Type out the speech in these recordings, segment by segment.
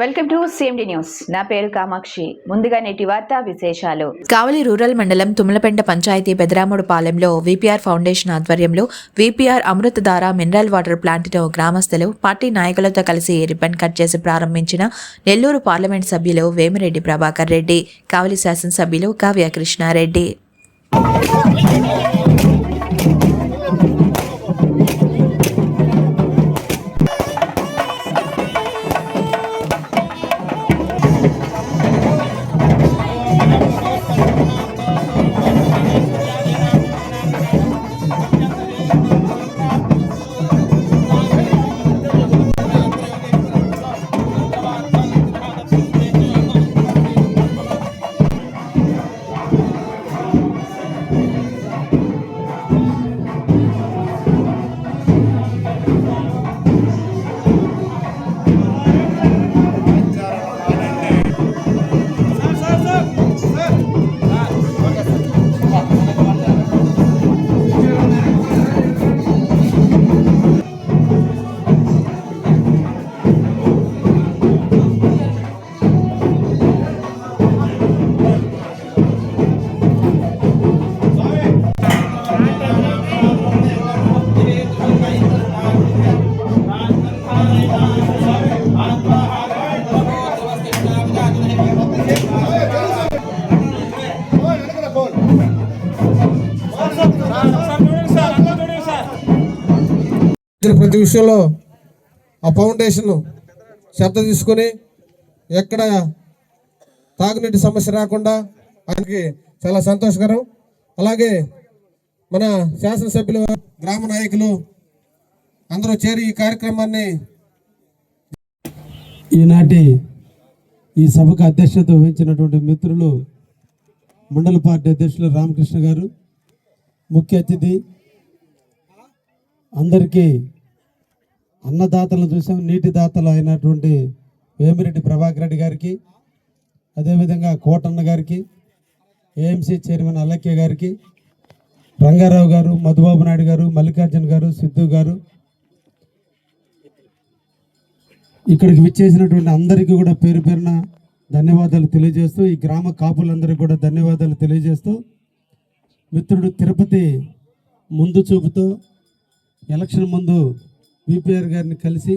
Welcome to CMD news నా పేరు కామాక్షి. ముందుగా నేటి వార్తా విశేషాలు. కావలి రూరల్ మండలం తుమ్మలపెంట పంచాయతీ పెదరాముడు పాలెంలో విపిఆర్ ఫౌండేషన్ ఆధ్వర్యంలో విపిఆర్ అమృతధార మినరల్ వాటర్ ప్లాంట్ను గ్రామస్తులు పార్టీ నాయకులతో కలిసి రిబ్బన్ కట్ చేసి ప్రారంభించిన నెల్లూరు పార్లమెంట్ సభ్యులు వేమిరెడ్డి ప్రభాకర్ రెడ్డి కావలి శాసనసభ్యులు కావ్య కృష్ణారెడ్డి. ప్రతి విషయంలో ఆ ఫౌండేషన్ శ్రద్ధ తీసుకొని ఎక్కడ తాగునీటి సమస్య రాకుండా ఆయనకి చాలా సంతోషకరం. అలాగే మన శాసనసభ్యులు గ్రామ నాయకులు అందరూ చేరి ఈ కార్యక్రమాన్ని ఈనాటి ఈ సభకు అధ్యక్షత వహించినటువంటి మిత్రులు మండల పార్టీ అధ్యక్షులు రామకృష్ణ గారు ముఖ్య అతిథి అందరికీ అన్నదాతలను చూసాం నీటి దాతలు అయినటువంటి వేమిరెడ్డి ప్రభాకర్ రెడ్డి గారికి అదేవిధంగా కోటన్న గారికి ఏఎంసీ చైర్మన్ అలక్య గారికి రంగారావు గారు మధుబాబు నాయుడు గారు మల్లికార్జున గారు సిద్ధు గారు ఇక్కడికి విచ్చేసినటువంటి అందరికీ కూడా పేరు పేరున ధన్యవాదాలు తెలియజేస్తూ ఈ గ్రామ కాపులందరికీ కూడా ధన్యవాదాలు తెలియజేస్తూ మిత్రుడు తిరుపతి ముందు చూపుతో ఎలక్షన్ ముందు బీపీఆర్ గారిని కలిసి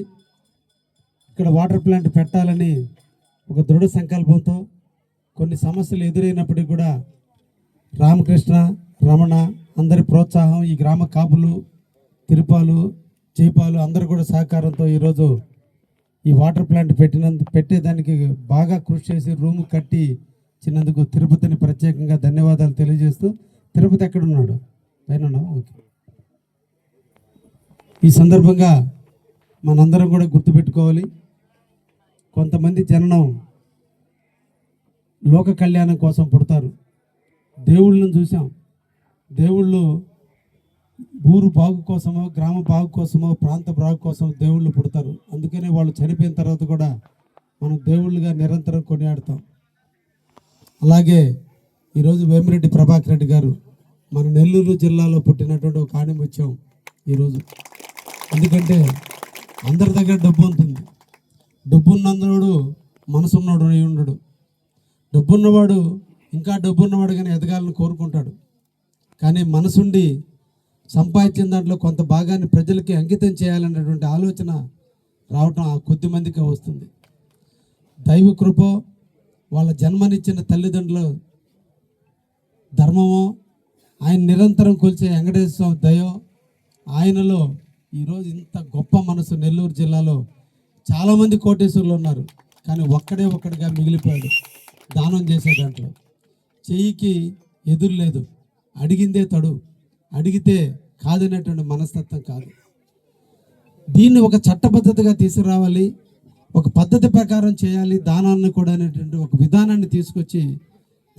ఇక్కడ వాటర్ ప్లాంట్ పెట్టాలని ఒక దృఢ సంకల్పంతో కొన్ని సమస్యలు ఎదురైనప్పటికీ కూడా రామకృష్ణ రమణ అందరి ప్రోత్సాహం ఈ గ్రామ కాపులు తిరుపాలు చేపాలు అందరూ కూడా సహకారంతో ఈరోజు ఈ వాటర్ ప్లాంట్ పెట్టినందు పెట్టేదానికి బాగా కృషి చేసి రూమ్ కట్టి చిన్నందుకు తిరుపతిని ప్రత్యేకంగా ధన్యవాదాలు తెలియజేస్తూ తిరుపతి ఎక్కడున్నాడు? పైన ఓకే. ఈ సందర్భంగా మనందరం కూడా గుర్తుపెట్టుకోవాలి. కొంతమంది జననం లోక కళ్యాణం కోసం పుడతారు. దేవుళ్ళను చూసాం దేవుళ్ళు ఊరు బాగు కోసమో గ్రామ బాగు కోసమో ప్రాంత బాగు కోసమో దేవుళ్ళు పుడతారు. అందుకనే వాళ్ళు చనిపోయిన తర్వాత కూడా మనం దేవుళ్ళుగా నిరంతరం కొనియాడతాం. అలాగే ఈరోజు వేమిరెడ్డి ప్రభాకర్ రెడ్డి గారు మన నెల్లూరు జిల్లాలో పుట్టినటువంటి ఒక ఆణిముత్యం ఈరోజు. ఎందుకంటే అందరి దగ్గర డబ్బు ఉంటుంది. డబ్బు ఉన్నందుడు మనసున్నోడు అయి ఉండడు. డబ్బున్నవాడు ఇంకా డబ్బున్నవాడు కానీ ఎదగాలని కోరుకుంటాడు. కానీ మనసుండి సంపాదించిన దాంట్లో కొంత భాగాన్ని ప్రజలకి అంకితం చేయాలన్నటువంటి ఆలోచన రావటం ఆ కొద్ది మందికి వస్తుంది. దైవ కృప వాళ్ళ జన్మనిచ్చిన తల్లిదండ్రులు ధర్మమో ఆయన నిరంతరం కొలిచే వెంకటేశ్వర స్వామి దయో ఆయనలో ఈరోజు ఇంత గొప్ప మనసు నెల్లూరు జిల్లాలో చాలామంది కోటేశ్వరులు ఉన్నారు. కానీ ఒక్కడే ఒక్కడిగా మిగిలిపోయాడు. దానం చేసే దాంట్లో. చెయ్యికి ఎదురు లేదు. అడిగిందే తడు. అడిగితే కాదనేటువంటి మనస్తత్వం కాదు. దీన్ని ఒక చట్టబద్ధతగా తీసుకురావాలి ఒక పద్ధతి ప్రకారం చేయాలి దానాన్ని కూడా అనేటువంటి ఒక విధానాన్ని తీసుకొచ్చి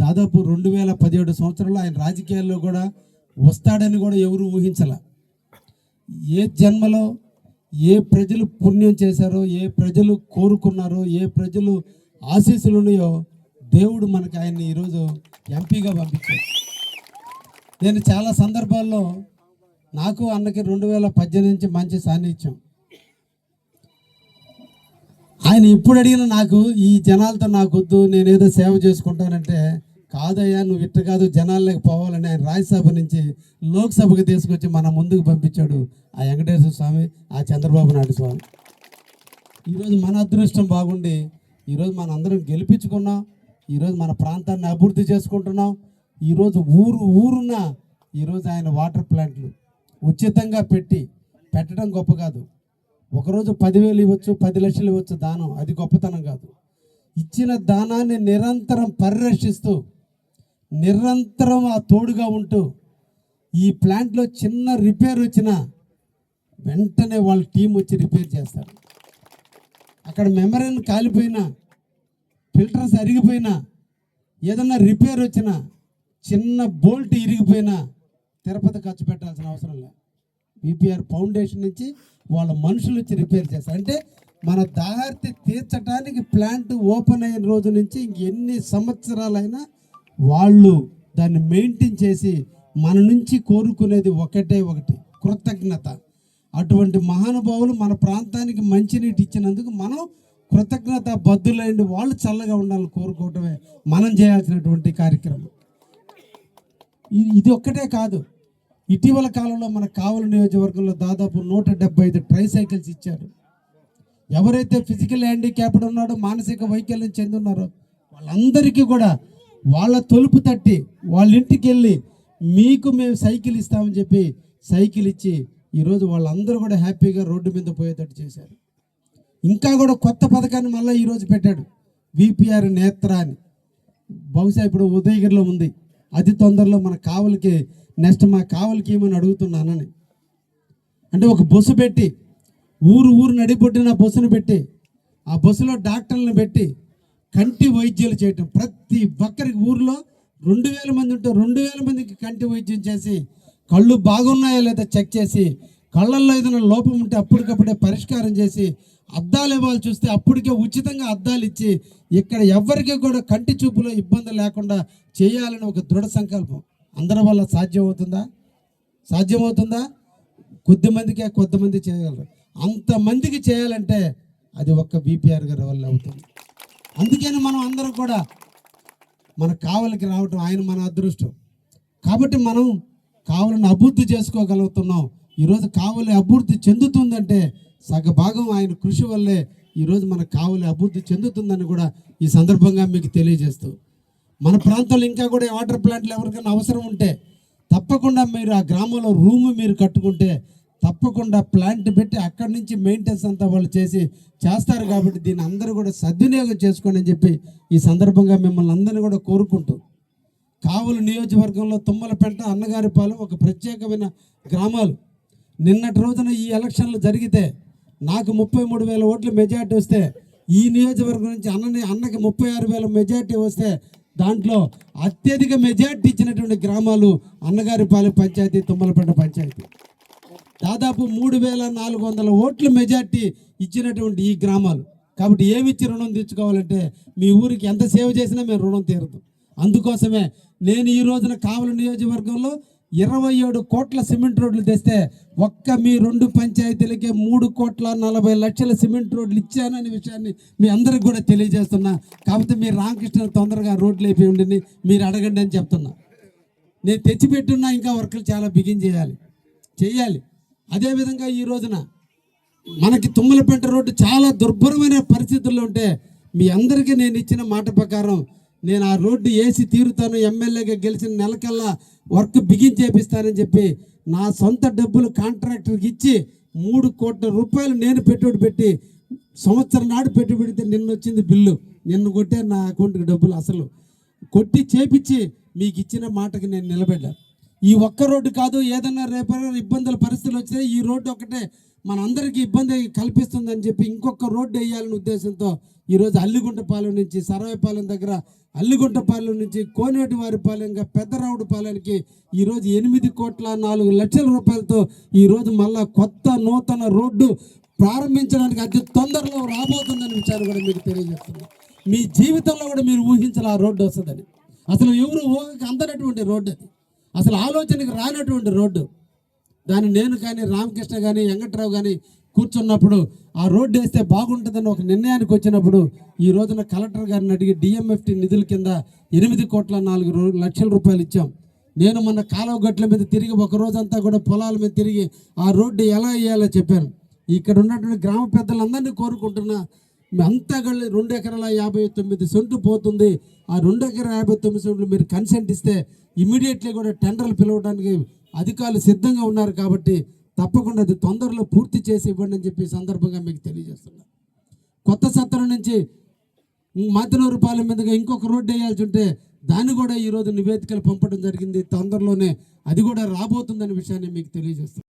దాదాపు రెండు వేల పదిహేడు సంవత్సరంలో ఆయన రాజకీయాల్లో కూడా వస్తాడని కూడా ఎవరు ఊహించాల. ఏ జన్మలో ఏ ప్రజలు పుణ్యం చేశారో ఏ ప్రజలు కోరుకున్నారో ఏ ప్రజలు ఆశీస్సులు ఉన్నాయో దేవుడు మనకు ఆయన్ని ఈరోజు ఎంపీగా పంపించాడు. నేను చాలా సందర్భాల్లో నాకు అన్నకి రెండు వేల పద్దెనిమిది నుంచి మంచి సాన్నిధ్యం ఆయన ఇప్పుడు అడిగిన నాకు ఈ జనాలతో నాకు వద్దు నేనేదో సేవ చేసుకుంటానంటే కాదయ్యా నువ్వు ఇట్ట కాదు జనాల్లోకి పోవాలని ఆయన రాజ్యసభ నుంచి లోక్సభకు తీసుకొచ్చి మన ముందుకు పంపించాడు ఆ వెంకటేశ్వర స్వామి ఆ చంద్రబాబు నాయుడు స్వామి. ఈరోజు మన అదృష్టం బాగుండి ఈరోజు మన అందరం గెలిపించుకున్నాం ఈరోజు మన ప్రాంతాన్ని అభివృద్ధి చేసుకుంటున్నాం ఈరోజు ఊరు ఊరున్న ఈరోజు ఆయన వాటర్ ప్లాంట్లు ఉచితంగా పెట్టి పెట్టడం గొప్ప కాదు. ఒకరోజు పదివేలు ఇవ్వచ్చు పది లక్షలు ఇవ్వచ్చు దానం అది గొప్పతనం కాదు. ఇచ్చిన దానాన్ని నిరంతరం పరిరక్షిస్తూ నిరంతరం ఆ తోడుగా ఉంటూ ఈ ప్లాంట్లో చిన్న రిపేర్ వచ్చినా వెంటనే వాళ్ళ టీం వచ్చి రిపేర్ చేస్తారు. అక్కడ మెమరీని కాలిపోయినా ఫిల్టర్స్ అరిగిపోయినా ఏదన్నా రిపేర్ వచ్చినా చిన్న బోల్ట్ ఇరిగిపోయినా తిరుపతి ఖర్చు పెట్టాల్సిన అవసరం లేదు. బీపీఆర్ ఫౌండేషన్ నుంచి వాళ్ళ మనుషులు వచ్చి రిపేర్ చేస్తారు. అంటే మన దాహార్తి తీర్చడానికి ప్లాంట్ ఓపెన్ అయిన రోజు నుంచి ఇంకెన్ని సంవత్సరాలైనా వాళ్ళు దాన్ని మెయింటైన్ చేసి మన నుంచి కోరుకునేది ఒకటే ఒకటి కృతజ్ఞత. అటువంటి మహానుభావులు మన ప్రాంతానికి మంచినీటి ఇచ్చినందుకు మనం కృతజ్ఞత బద్దులైన వాళ్ళు చల్లగా ఉండాలని కోరుకోవటమే మనం చేయాల్సినటువంటి కార్యక్రమం. ఇది ఇది ఒక్కటే కాదు. ఇటీవల కాలంలో మన కావలి నియోజకవర్గంలో దాదాపు నూట డెబ్బై ఐదు ట్రై సైకిల్స్ ఇచ్చారు. ఎవరైతే ఫిజికల్ హ్యాండిక్యాప్డ్ ఉన్నాడో మానసిక వైకల్యం చెందున్నారో వాళ్ళందరికీ కూడా వాళ్ళ తలుపు తట్టి వాళ్ళ ఇంటికి వెళ్ళి మీకు మేము సైకిల్ ఇస్తామని చెప్పి సైకిల్ ఇచ్చి ఈరోజు వాళ్ళందరూ కూడా హ్యాపీగా రోడ్డు మీద పోయేటట్టు చేశారు. ఇంకా కూడా కొత్త పథకాన్ని మళ్ళీ ఈరోజు పెట్టాడు. విపిఆర్ నేత్ర అని బహుశా ఇప్పుడు ఉదయగిరిలో ఉంది. అతి తొందరలో మన కావలికి నెక్స్ట్ మా కావలికి ఏమని అడుగుతున్నానని. అంటే ఒక బస్సు పెట్టి ఊరు ఊరు నడిపొట్టిన బస్సును పెట్టి ఆ బస్సులో డాక్టర్లను పెట్టి కంటి వైద్యాలు చేయటం. ప్రతి ఒక్కరికి ఊరిలో రెండు వేల మంది ఉంటే రెండు వేల మందికి కంటి వైద్యం చేసి కళ్ళు బాగున్నాయో లేదా చెక్ చేసి కళ్ళల్లో ఏదైనా లోపం ఉంటే అప్పటికప్పుడే పరిష్కారం చేసి అద్దాలు ఇవ్వాలి చూస్తే అప్పటికే ఉచితంగా అద్దాలు ఇచ్చి ఇక్కడ ఎవరికి కూడా కంటి చూపులో ఇబ్బంది లేకుండా చేయాలని ఒక దృఢ సంకల్పం. అందరి వల్ల సాధ్యం అవుతుందా సాధ్యమవుతుందా? కొద్దిమందికే కొద్దిమంది చేయగలరు అంతమందికి చేయాలంటే అది ఒక్క బీపీఆర్ గారి వల్ల అవుతుంది. అందుకని మనం అందరం కూడా మన కావలికి రావటం ఆయన మన అదృష్టం. కాబట్టి మనం కావలిని అభివృద్ధి చేసుకోగలుగుతున్నాం. ఈరోజు కావలి అభివృద్ధి చెందుతుందంటే సగభాగం ఆయన కృషి వల్లే ఈరోజు మన కావలి అభివృద్ధి చెందుతుందని కూడా ఈ సందర్భంగా మీకు తెలియజేస్తూ. మన ప్రాంతంలో ఇంకా కూడా వాటర్ ప్లాంట్లు ఎవరికైనా అవసరం ఉంటే తప్పకుండా మీరు ఆ గ్రామంలో రూమ్ మీరు కట్టుకుంటే తప్పకుండా ప్లాంట్ పెట్టి అక్కడి నుంచి మెయింటెనెన్స్ అంతా వాళ్ళు చేసి చేస్తారు కాబట్టి దీన్ని అందరూ కూడా సద్వినియోగం చేసుకోండి అని చెప్పి ఈ సందర్భంగా మిమ్మల్ని అందరినీ కూడా కోరుకుంటూ. కావులు నియోజకవర్గంలో తుమ్మలపెంట అన్నగారిపాలెం ఒక ప్రత్యేకమైన గ్రామాలు. నిన్నటి రోజున ఈ ఎలక్షన్లు జరిగితే నాకు ముప్పై మూడు వేల ఓట్ల మెజార్టీ వస్తే ఈ నియోజకవర్గం నుంచి అన్నని అన్నకి ముప్పై ఆరు వేల మెజార్టీ వస్తే దాంట్లో అత్యధిక మెజార్టీ ఇచ్చినటువంటి గ్రామాలు అన్నగారిపాలెం పంచాయతీ తుమ్మలపేట పంచాయతీ. దాదాపు మూడు వేల నాలుగు వందల ఓట్ల మెజార్టీ ఇచ్చినటువంటి ఈ గ్రామాలు. కాబట్టి ఏమిచ్చి రుణం తెచ్చుకోవాలంటే మీ ఊరికి ఎంత సేవ చేసినా మేము రుణం తీరదు. అందుకోసమే నేను ఈ రోజున కావలి నియోజకవర్గంలో ఇరవై ఏడు కోట్ల సిమెంట్ రోడ్లు తెస్తే ఒక్క మీ రెండు పంచాయతీలకే మూడు కోట్ల నలభై లక్షల సిమెంట్ రోడ్లు ఇచ్చాననే విషయాన్ని మీ అందరికి కూడా తెలియజేస్తున్నా. కాకపోతే మీరు రామకృష్ణ తొందరగా రోడ్లు అయిపోయి ఉండి మీరు అడగండి అని చెప్తున్నా. నేను తెచ్చిపెట్టున్నా ఇంకా వర్కులు చాలా బిగిన్ చేయాలి. చేయాలి. అదేవిధంగా ఈ రోజున మనకి తుమ్మలపేట రోడ్డు చాలా దుర్భరమైన పరిస్థితుల్లో ఉంటే మీ అందరికీ నేను ఇచ్చిన మాట ప్రకారం నేను ఆ రోడ్డు వేసి తీరుతాను ఎమ్మెల్యేగా గెలిచిన నెలకల్లా వర్క్ బిగించేపిస్తానని చెప్పి నా సొంత డబ్బులు కాంట్రాక్టర్కి ఇచ్చి మూడు కోట్ల రూపాయలు నేను పెట్టుబడి పెట్టి సంవత్సరం నాడు పెట్టుబడితే నిన్న వచ్చింది బిల్లు. నిన్న కొట్టే నా అకౌంట్కి డబ్బులు అసలు. కొట్టి చేపించి మీకు ఇచ్చిన మాటకి నేను నిలబడ్డా. ఈ ఒక్క రోడ్డు కాదు ఏదన్నా రేపు ఇబ్బందుల పరిస్థితులు వచ్చినా ఈ రోడ్డు ఒకటే మనందరికీ ఇబ్బంది కల్పిస్తుందని చెప్పి ఇంకొక రోడ్డు వేయాలనే ఉద్దేశంతో ఈరోజు అల్లిగుంటపాలెం నుంచి సరవైపాలెం దగ్గర అల్లిగుంటపాలెం నుంచి కోనేటివారిపాలెం ఇంకా పెద్దరావుడిపాలెంకి ఈరోజు ఎనిమిది కోట్ల నాలుగు లక్షల రూపాయలతో ఈరోజు మళ్ళా కొత్త నూతన రోడ్డు ప్రారంభించడానికి అతి తొందరలో రాబోతుందనే విషయాన్ని కూడా మీకు తెలియజేస్తున్నాను మీ జీవితంలో కూడా మీరు ఊహించాలి ఆ రోడ్డు వస్తుందని. అసలు ఎవరు ఊహకి అందనటువంటి రోడ్డు అది. అసలు ఆలోచనకి రానటువంటి రోడ్డు. దాన్ని నేను కానీ రామకృష్ణ కానీ వెంకట్రావు కానీ కూర్చున్నప్పుడు ఆ రోడ్డు వేస్తే బాగుంటుందని ఒక నిర్ణయానికి వచ్చినప్పుడు ఈ రోజున కలెక్టర్ గారిని అడిగి డిఎంఎఫ్టి నిధుల కింద ఎనిమిది కోట్ల నాలుగు లక్షల రూపాయలు ఇచ్చాం. నేను మొన్న కాలువ గట్ల మీద తిరిగి ఒక రోజంతా కూడా పొలాల మీద తిరిగి ఆ రోడ్డు ఎలా వేయాలో చెప్పాను. ఇక్కడ ఉన్నటువంటి గ్రామ పెద్దలందరినీ కోరుకుంటున్నా అంతా కలిసి రెండు ఎకరాల యాభై తొమ్మిది సెంటు పోతుంది. ఆ రెండు ఎకరాల యాభై తొమ్మిది సెంట్లు మీరు కన్సెంట్ ఇస్తే ఇమీడియట్లీ కూడా టెండర్లు పిలవడానికి అధికారులు సిద్ధంగా ఉన్నారు కాబట్టి తప్పకుండా అది తొందరలో పూర్తి చేసి ఇవ్వండి అని చెప్పి సందర్భంగా మీకు తెలియజేస్తున్నా. కొత్త సత్రం నుంచి మధ్యనూరు పాలెం మీదుగా ఇంకొక రోడ్డు వేయాల్సి ఉంటే దాన్ని కూడా ఈరోజు నివేదికలు పంపడం జరిగింది. తొందరలోనే అది కూడా రాబోతుందనే విషయాన్ని మీకు తెలియజేస్తున్నాను